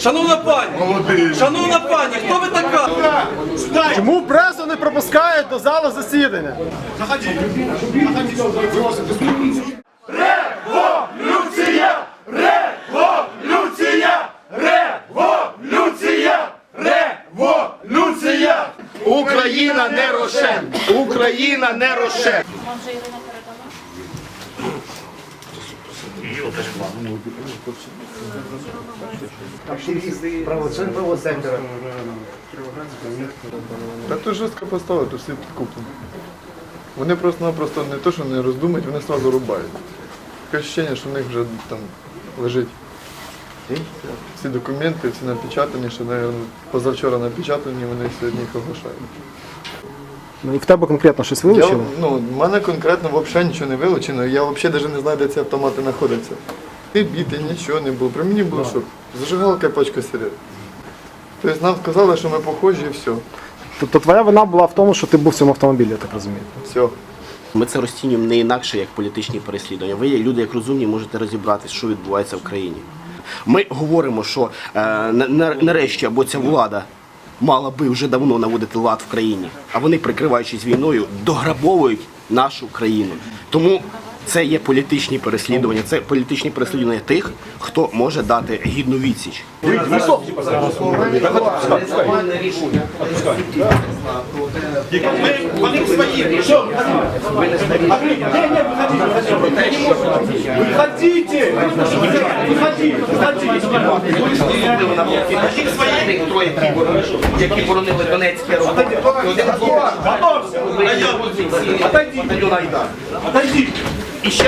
Шановна пані, шановна пані, хто ви така? Чому пресу не пропускають до залу засідання? Україна не Рошен! Україна не Рошен! Ірина передала? Правочлен правого сектора. Та то жорстко поставили, то всі підкуплені. Вони просто-напросто не то, що не роздумають, вони одразу рубають. Таке відчуття, що в них вже там лежить всі документи, всі напечатані, що вони позавчора напечатані, вони сьогодні їх оголошають. Ну і в тебе конкретно щось Я, вилучили? ну, в мене конкретно взагалі нічого не вилучено, я взагалі навіть не знаю, де ці автомати знаходяться. Не біти, нічого не було. При мені було що? Зажигалка і пачка сигарет. Тобто нам сказали, що ми похожі і все. Тобто твоя вина була в тому, що ти був в цьому автомобілі, я так розумію. Все. Ми це розцінюємо не інакше як політичні переслідування. Ви, люди, як розумні, можете розібратися, що відбувається в країні. Ми говоримо, що е, на- на- нарешті або ця влада мала би вже давно наводити лад в країні, а вони, прикриваючись війною, дограбовують нашу країну. Тому це є політичні переслідування, це політичні переслідування тих, хто може дати гідну відсіч. Вони свої. Выходите! Выходите! Їх свої троє, які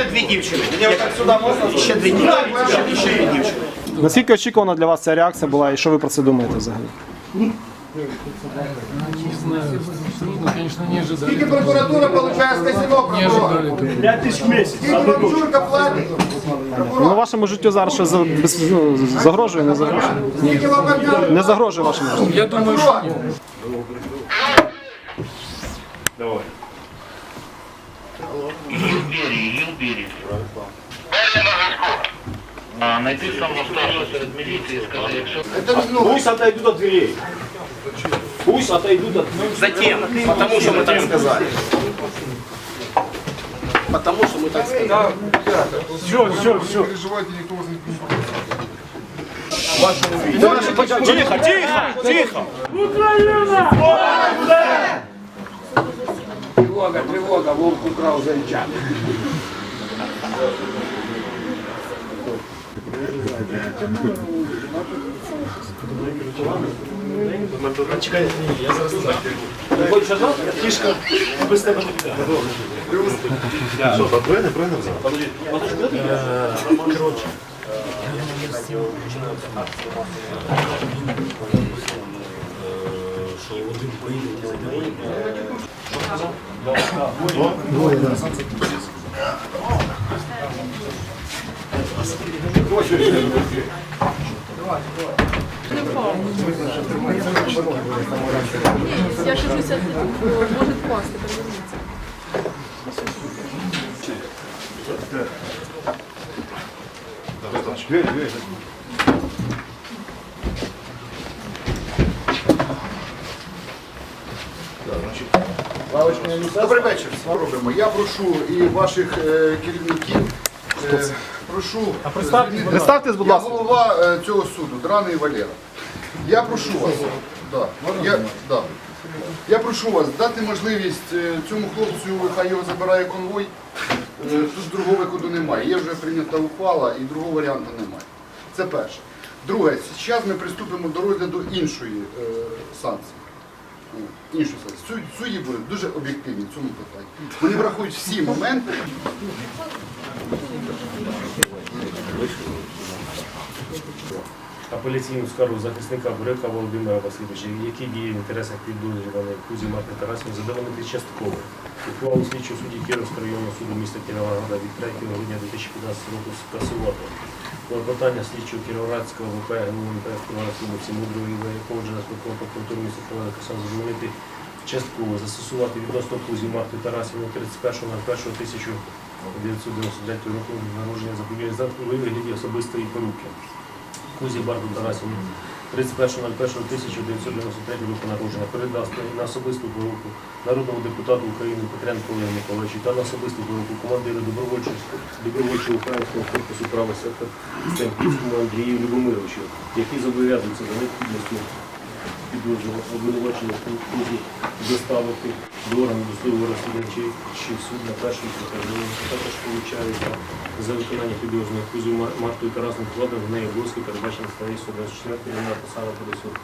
дві дівчини. Наскільки очікувана для вас ця реакція була і що ви про це думаєте взагалі? Скільки прокуратура получає з казино прокурора? 5 тисяч в місяць. Скільки вам Журка платить? Ну, вашому життю зараз ще за, без, ну, загрожує, не загрожує? Скільки вам? Не загрожує вашому життю. Я думаю, що ні. А, найти самого старшего серед милиции и сказать, якщо Пусть отойдут от дверей. Пусть отойдут от Затем, потому что мы так сказали. Потому що ми так сказали. Тихо, тихо, тихо. Тривога, тривога, вовк украв зайчат. Чекайте, я зараз туди. Виходь одно, фішка, без тебе туди. Що, правильно, правильно взяв? Подожди, коротше. Що один поїде, ти забирає. Що сказав? Двоє, да. 60 може впасти, подивіться. Добрий вечір. Робимо. Я прошу і ваших е, керівників. е, прошу. Представтесь, будь Я ласка. голова е, цього суду, Драний Валера. Я прошу вас. Да. Я, да. Я прошу вас дати можливість е, цьому хлопцю, хай його забирає конвой. Е, Тут другого виходу немає. Є вже прийнята ухвала і другого варіанту немає. Це перше. Друге, зараз ми приступимо до розгляду іншої е, санкції. Іншу санкцію. Судді будуть дуже об'єктивні в цьому питанні. Вони врахують всі моменти. апеляційну скаргу захисника Буряка Володимира Васильовича, які діє в інтересах підозрюваної Кузі Марти Тарасів, задовольнити частково. Ухвалу слідчого судді Кіровського районного суду міста Кіровограда від 3 грудня 2015 року скасувати. Клопотання слідчого Кіровоградського ВП ГНУ Кіровоградського Мудрого Ігоря з прокуратури міста Кіровограда задовольнити частково застосувати відносно Кузі Марти Тарасів на 31.01.1999 року народження запобігання за вигляді особистої поруки. Кузі Барту Тарасівну 31.01.1993 року народження передасти на особисту поруку народному депутату України Петренко Олегу Миколаївичу та на особисту поруку командира добровольчого українського корпусу права сектор Стемківському Андрію Любомировичу, який зобов'язується за необхідністю підозрюваного обвинувачення в кузі доставити до органів досудового розслідування чи, в суд на першому покарання. Також виходить за виконання підозрюваного кузю Мартою Тарасом вкладом в неї обов'язки, передбачені статті 124 на посаду до суду.